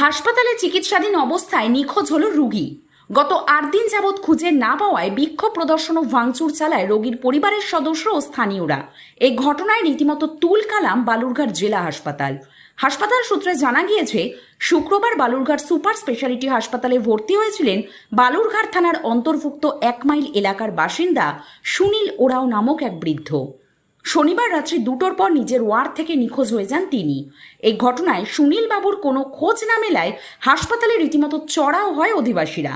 হাসপাতালে চিকিৎসাধীন অবস্থায় নিখোঁজ হল রোগী। গত আট দিন যাবৎ খুঁজে না পাওয়ায় বিক্ষোভ প্রদর্শন ও ভাঙচুর চালায় রোগীর পরিবারের সদস্য ও স্থানীয়রা। এই ঘটনায় রীতিমতো তুল কালাম বালুরঘাট জেলা হাসপাতাল। হাসপাতাল সূত্রে জানা গিয়েছে, শুক্রবার বালুরঘাট সুপার স্পেশালিটি হাসপাতালে ভর্তি হয়েছিলেন বালুরঘাট থানার অন্তর্ভুক্ত এক মাইল এলাকার বাসিন্দা সুনীল ওরাও নামক এক বৃদ্ধ। শনিবার রাত্রি দুটোর পর নিজের ওয়ার্ড থেকে নিখোঁজ হয়ে যান তিনি। এই ঘটনায় সুনীল বাবুর কোনো খোঁজ না মেলায় হাসপাতালে রীতিমতো চড়াও হয় অধিবাসীরা।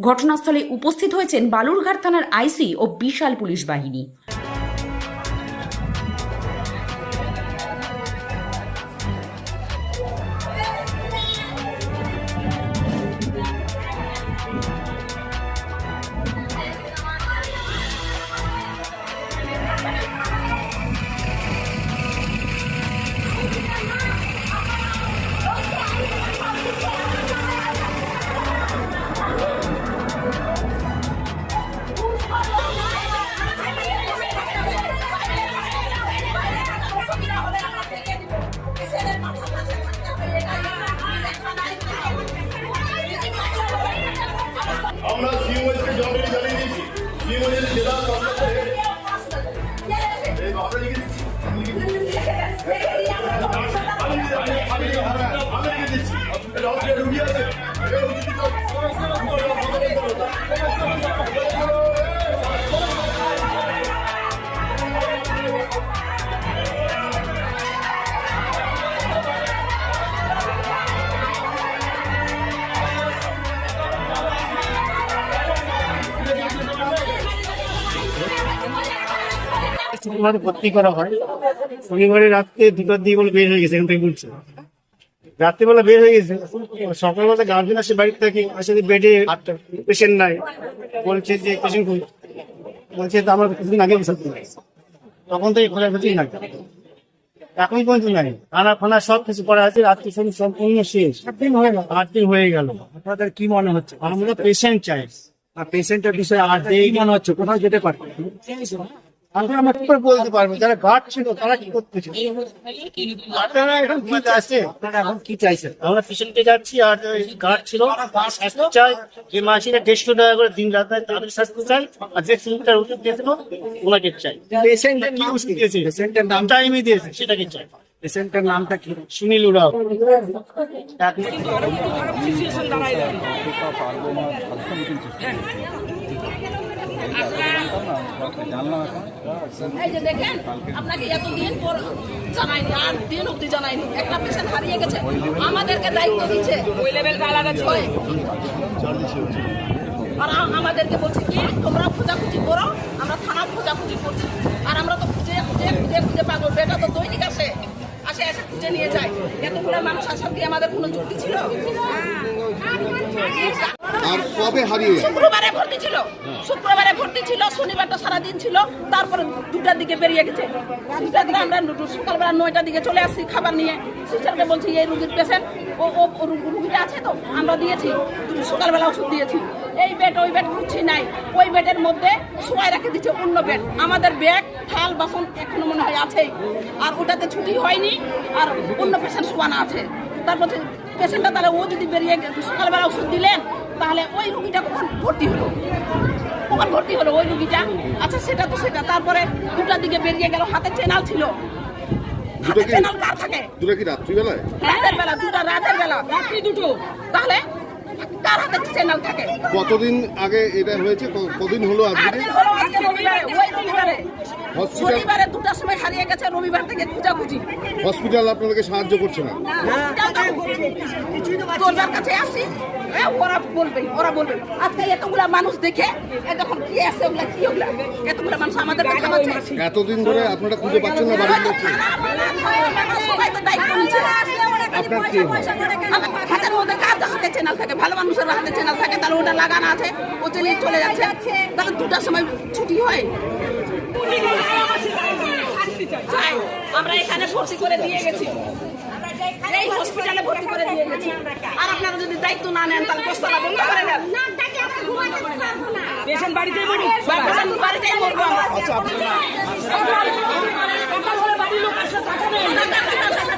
ঘটনাস্থলে উপস্থিত হয়েছেন বালুরঘাট থানার আইসি ও বিশাল পুলিশ বাহিনী। আমি লিখে দিচ্ছি। আমি লিখে- দিচ্ছি রুগী আছে শনিবারে ভর্তি করা হয় শনিবারে রাত্রে দুটোর দিকে বলে বের হয়ে গেছে এখান থেকে বলছে। রাত্রিবেলা বের হয়ে গেছে সকালবেলা গার্জেন আসে বাড়ি থেকে আসে বেডে পেশেন্ট নাই বলছে যে পেশেন্ট বলছে তো আমার কিছুদিন আগে তখন থেকে খোঁজাখুঁজি নাই। এখন পর্যন্ত নাই। খানা ফানা সব কিছু করা আছে রাত্রি শনি সম্পূর্ণ শেষ। আট দিন হয়ে গেল। আট দিন হয়ে গেল। আপনাদের কি মনে হচ্ছে? আমরা পেশেন্ট চাই। আর পেশেন্টের বিষয়ে আর এই মনে হচ্ছে? কোথাও যেতে পারবে বলতে পারব? যারা গার্ড ছিল তারা কি করতেছে? আপনারা এখন কি আছে আপনারা এখন কি চাইছেন? আমরা পেশেন্টে যাচ্ছি আর গার্ড ছিল স্বাস্থ্য চাই যে মাসিরা দেড়শো টাকা করে দিন রাত হয় তাদের স্বাস্থ্য চাই আর যে সিলিন্ডার ওষুধ দিয়েছিল ওনাকে চাই পেশেন্টের কি নাম ওষুধ দিয়েছে? পেশেন্টের নাম টাইমে দিয়েছে সেটাকে চাই পেশেন্টের নামটা কি? সুনীল উরাও। এই যে দেখেন আপনাকে এতদিন পর জানাইনি আর দিন অব্দি জানাইনি। একটা পেশেন্ট হারিয়ে গেছে আমাদেরকে দায়িত্ব দিচ্ছে। ওই হয়। আর আমাদেরকে বলছে কি তোমরা খোঁজাখুঁজি করো আমরা থানা খোঁজাখুঁজি করছি। আর আমরা তো খুঁজে খুঁজে খুঁজে খুঁজে পাগল বেটা তো দৈনিক আসে আসে এসে খুঁজে নিয়ে যায়। এতগুলো মানুষ আসার কি আমাদের কোনো যুক্তি ছিল? আর কবে হারিয়ে শুক্রবারে ভর্তি ছিল। শুক্রবারে ভর্তি ছিল শনিবারটা সারাদিন ছিল। তারপরে দুটার দিকে বেরিয়ে গেছে। দুটার দিকে আমরা সকালবেলা নয়টার দিকে চলে আসছি খাবার নিয়ে। সিস্টারকে বলছি, এই রুগীর পেশেন্ট ও ও রুগীটা আছে তো? আমরা দিয়েছি। সকালবেলা ওষুধ দিয়েছি। এই বেড ওই বেড খুঁজছি নাই। ওই বেডের মধ্যে শোয়াই রেখে দিচ্ছে অন্য বেড আমাদের ব্যাগ থাল, বাসন এখনও মনে হয় আছেই। আর ওটাতে ছুটি হয়নি। আর অন্য পেশেন্ট শোয়ানো আছে। তারপর পেশেন্টটা তাহলে ও যদি বেরিয়ে সকালবেলা ওষুধ দিলেন তাহলে ওই রুগীটা কখন ভর্তি হলো? কখন ভর্তি হলো ওই রুগীটা? আচ্ছা সেটা তো সেটা। তারপরে দুটার দিকে বেরিয়ে গেল হাতে চেনাল ছিল। হাতে কি? চেনাল কার থাকে? দুটো কি রাত্রিবেলায়? রাতের বেলা দুটা রাতের বেলা রাত্রি দুটো। তাহলে কার হাতে থাকে কতদিন আগে এটা হয়েছে কতদিন হলো আজকে হলো আজকে রবিবারে ওই রবিবারে শনিবারে দুটার সময় হারিয়ে গেছে রবিবার থেকে খুঁজাখুঁজি হসপিটাল আপনাদেরকে সাহায্য করছে না কাছে আসি এ, ওরা বলবে ওরা বলবে আজকে এতগুলা মানুষ দেখে কি আছে ওগুলা কি ওগুলা এতগুলা মানুষ আমাদের এতদিন ধরে আপনারা খুঁজে পাচ্ছেন না বাড়ির লোককে সবাই তো দায়িত্ব নিচ্ছে আপনার কি হয়? হাতের মধ্যে কাজ হাতে চ্যানেল থাকে ভালো মানুষের হাতে চ্যানেল থাকে তাহলে ওটা লাগানো আছে ও চলে চলে যাচ্ছে তাহলে দুটার সময় ছুটি হয় আমরা এখানে ভর্তি করে দিয়ে গেছি এই হসপিটালে ভর্তি করে দিয়ে গেছি আর আপনারা যদি দায়িত্ব না নেন তাহলে বস্তাটা বন্ধ করে দেন পেশেন্ট বাড়িতেই পেশেন্ট বাড়িতেই মরবো আমরা পেশেন্ট আমরা ভর্তি থাকে কে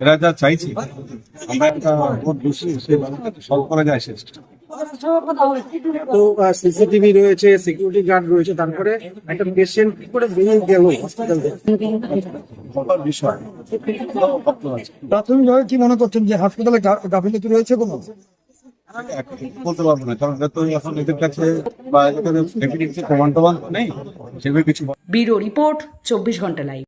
এরা যা চাইছি আমরা একটা ভোট বসি সেই ব্যাপারটা সলভ করা যায় তো সিসিটিভি রয়েছে সিকিউরিটি গার্ড রয়েছে তারপরে একটা পেশেন্ট কি করে বেরিয়ে গেল হসপিটাল থেকে বিষয়। বক্তব্য আছে প্রাথমিকভাবে কি মনে করছেন যে হাসপাতালে গাফিলতি রয়েছে কোনো? বলতে পারব না কারণ এটা তো এখন এদের কাছে বা এদের প্রমাণ টমান নেই সেভাবে কিছু ব্যুরো রিপোর্ট চব্বিশ ঘণ্টা লাইভ